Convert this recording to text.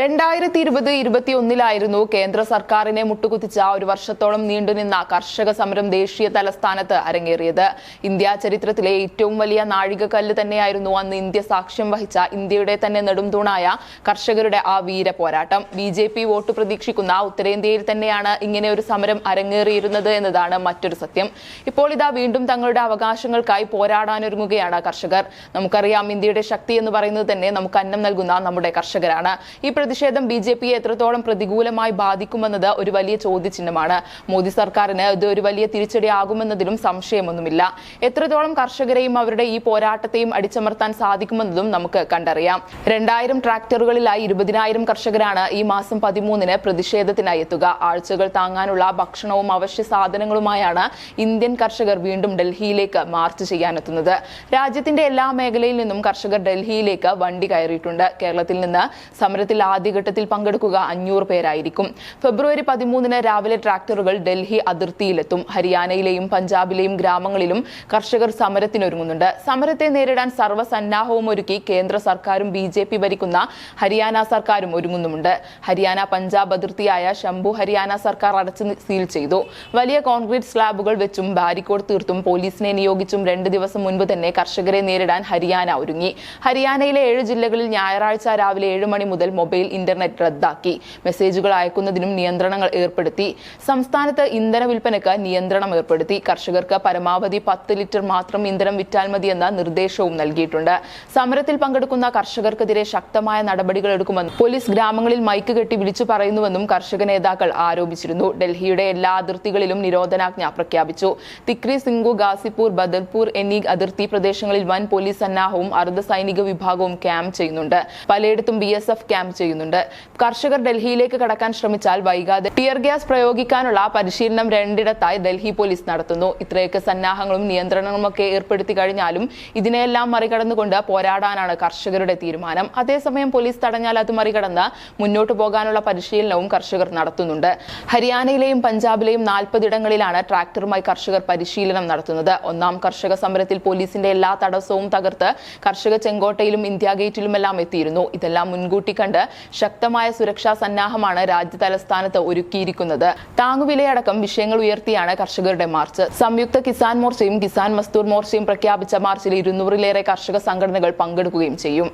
രണ്ടായിരത്തി ഇരുപത് ഇരുപത്തിയൊന്നിലായിരുന്നു കേന്ദ്ര സർക്കാരിനെ മുട്ടുകുത്തിച്ച ഒരു വർഷത്തോളം നീണ്ടുനിന്ന കർഷക സമരം ദേശീയ തലസ്ഥാനത്ത് അരങ്ങേറിയത്. ഇന്ത്യ ചരിത്രത്തിലെ ഏറ്റവും വലിയ നാഴികക്കല്ല് തന്നെയായിരുന്നു അന്ന് ഇന്ത്യ സാക്ഷ്യം വഹിച്ച ഇന്ത്യയുടെ തന്നെ നെടുംതൂണായ കർഷകരുടെ ആ വീര പോരാട്ടം. ബി ജെ പി വോട്ട് പ്രതീക്ഷിക്കുന്ന ഉത്തരേന്ത്യയിൽ തന്നെയാണ് ഇങ്ങനെ ഒരു സമരം അരങ്ങേറിയിരുന്നത് എന്നതാണ് മറ്റൊരു സത്യം. ഇപ്പോൾ ഇതാ വീണ്ടും തങ്ങളുടെ അവകാശങ്ങൾക്കായി പോരാടാനൊരുങ്ങുകയാണ് കർഷകർ. നമുക്കറിയാം ഇന്ത്യയുടെ ശക്തി എന്ന് പറയുന്നത് തന്നെ നമുക്ക് അന്നം നൽകുന്ന നമ്മുടെ കർഷകരാണ്. ഈ പ്രതിഷേധം ബി ജെ പിയെ എത്രത്തോളം പ്രതികൂലമായി ബാധിക്കുമെന്നത് ഒരു വലിയ ചോദ്യചിഹ്നമാണ്. മോദി സർക്കാരിന് ഇത് ഒരു വലിയ തിരിച്ചടിയാകുമെന്നതിലും സംശയമൊന്നുമില്ല. എത്രത്തോളം കർഷകരെയും അവരുടെ ഈ പോരാട്ടത്തെയും അടിച്ചമർത്താൻ സാധിക്കുമെന്നതും നമുക്ക് കണ്ടറിയാം. രണ്ടായിരം ട്രാക്ടറുകളിലായി ഇരുപതിനായിരം കർഷകരാണ് ഈ മാസം പതിമൂന്നിന് പ്രതിഷേധത്തിനായി എത്തുക. ആഴ്ചകൾ താങ്ങാനുള്ള ഭക്ഷണവും അവശ്യ സാധനങ്ങളുമായാണ് ഇന്ത്യൻ കർഷകർ വീണ്ടും ഡൽഹിയിലേക്ക് മാർച്ച് ചെയ്യാനെത്തുന്നത്. രാജ്യത്തിന്റെ എല്ലാ മേഖലയിൽ നിന്നും കർഷകർ ഡൽഹിയിലേക്ക് വണ്ടി കയറിയിട്ടുണ്ട്. കേരളത്തിൽ നിന്ന് സമരത്തിൽ ആദ്യഘട്ടത്തിൽ പങ്കെടുക്കുക അഞ്ഞൂറ് പേരായിരിക്കും. ഫെബ്രുവരി പതിമൂന്നിന് രാവിലെ ട്രാക്ടറുകൾ ഡൽഹി അതിർത്തിയിലെത്തും. ഹരിയാനയിലെയും പഞ്ചാബിലെയും ഗ്രാമങ്ങളിലും കർഷകർ സമരത്തിനൊരുങ്ങുന്നുണ്ട്. സമരത്തെ നേരിടാൻ സർവസന്നാഹവും ഒരുക്കി കേന്ദ്ര സർക്കാരും ബി ജെ പി ഭരിക്കുന്ന ഹരിയാന സർക്കാരും ഒരുങ്ങുന്നുമുണ്ട്. ഹരിയാന പഞ്ചാബ് അതിർത്തിയായ ശംഭു ഹരിയാന സർക്കാർ അടച്ചു സീൽ ചെയ്തു. വലിയ കോൺക്രീറ്റ് സ്ലാബുകൾ വെച്ചും ബാരിക്കോഡ് തീർത്തും പോലീസിനെ നിയോഗിച്ചും രണ്ട് ദിവസം മുൻപ് തന്നെ കർഷകരെ നേരിടാൻ ഹരിയാന ഒരുങ്ങി. ഹരിയാനയിലെ ഏഴ് ജില്ലകളിൽ ഞായറാഴ്ച രാവിലെ ഏഴ് മണി മുതൽ മൊബൈൽ ഇന്റർനെറ്റ് റദ്ദാക്കി. മെസ്സേജുകൾ അയക്കുന്നതിനും നിയന്ത്രണങ്ങൾ ഏർപ്പെടുത്തി. സംസ്ഥാനത്ത് ഇന്ധന വിൽപ്പനയ്ക്ക് നിയന്ത്രണം ഏർപ്പെടുത്തി. കർഷകർക്ക് പരമാവധി പത്ത് ലിറ്റർ മാത്രം ഇന്ധനം വിറ്റാൽ മതിയെന്ന നിർദ്ദേശവും നൽകിയിട്ടുണ്ട്. സമരത്തിൽ പങ്കെടുക്കുന്ന കർഷകർക്കെതിരെ ശക്തമായ നടപടികൾ എടുക്കുമെന്നും പോലീസ് ഗ്രാമങ്ങളിൽ മൈക്ക് കെട്ടി വിളിച്ചു പറയുന്നുവെന്നും കർഷക നേതാക്കൾ ആരോപിച്ചിരുന്നു. ഡൽഹിയുടെ എല്ലാ അതിർത്തികളിലും നിരോധനാജ്ഞ പ്രഖ്യാപിച്ചു. തിക്രി സിംഗു ഗാസിപൂർ ബദൽപൂർ എന്നീ അതിർത്തി പ്രദേശങ്ങളിൽ വൻ പോലീസ് സന്നാഹവും അർദ്ധ സൈനിക വിഭാഗവും ക്യാമ്പ് ചെയ്യുന്നുണ്ട്. പലയിടത്തും ബി ക്യാമ്പ് ചെയ്യുന്നുണ്ട്. കർഷകർ ഡൽഹിയിലേക്ക് കടക്കാൻ ശ്രമിച്ചാൽ വൈകാതെ ടിയർ ഗ്യാസ് പ്രയോഗിക്കാനുള്ള പരിശീലനം രണ്ടിടത്തായി ഡൽഹി പോലീസ് നടത്തുന്നു. ഇത്രയൊക്കെ സന്നാഹങ്ങളും നിയന്ത്രണങ്ങളുമൊക്കെ ഏർപ്പെടുത്തി കഴിഞ്ഞാലും ഇതിനെയെല്ലാം മറികടന്നുകൊണ്ട് പോരാടാനാണ് കർഷകരുടെ തീരുമാനം. അതേസമയം പോലീസ് തടഞ്ഞാൽ അത് മറികടന്ന് മുന്നോട്ടു പോകാനുള്ള പരിശീലനവും കർഷകർ നടത്തുന്നുണ്ട്. ഹരിയാനയിലെയും പഞ്ചാബിലെയും നാൽപ്പതിടങ്ങളിലാണ് ട്രാക്ടറുമായി കർഷകർ പരിശീലനം നടത്തുന്നത്. ഒന്നാം കർഷക സമരത്തിൽ പോലീസിന്റെ എല്ലാ തടസ്സവും തകർത്ത് കർഷക ചെങ്കോട്ടയിലും ഇന്ത്യ ഗേറ്റിലുമെല്ലാം എത്തിയിരുന്നു. ഇതെല്ലാം മുൻകൂട്ടി കണ്ട് ശക്തമായ സുരക്ഷാ സന്നാഹമാണ് രാജ്യ തലസ്ഥാനത്ത് ഒരുക്കിയിരിക്കുന്നത്. താങ്ങുവിലയടക്കം വിഷയങ്ങൾ ഉയർത്തിയാണ് കർഷകരുടെ മാർച്ച്. സംയുക്ത കിസാൻ മോർച്ചയും കിസാൻ മസ്ദൂർ മോർച്ചയും പ്രഖ്യാപിച്ച മാർച്ചിൽ ഇരുന്നൂറിലേറെ കർഷക സംഘടനകൾ പങ്കെടുക്കുകയും ചെയ്യും.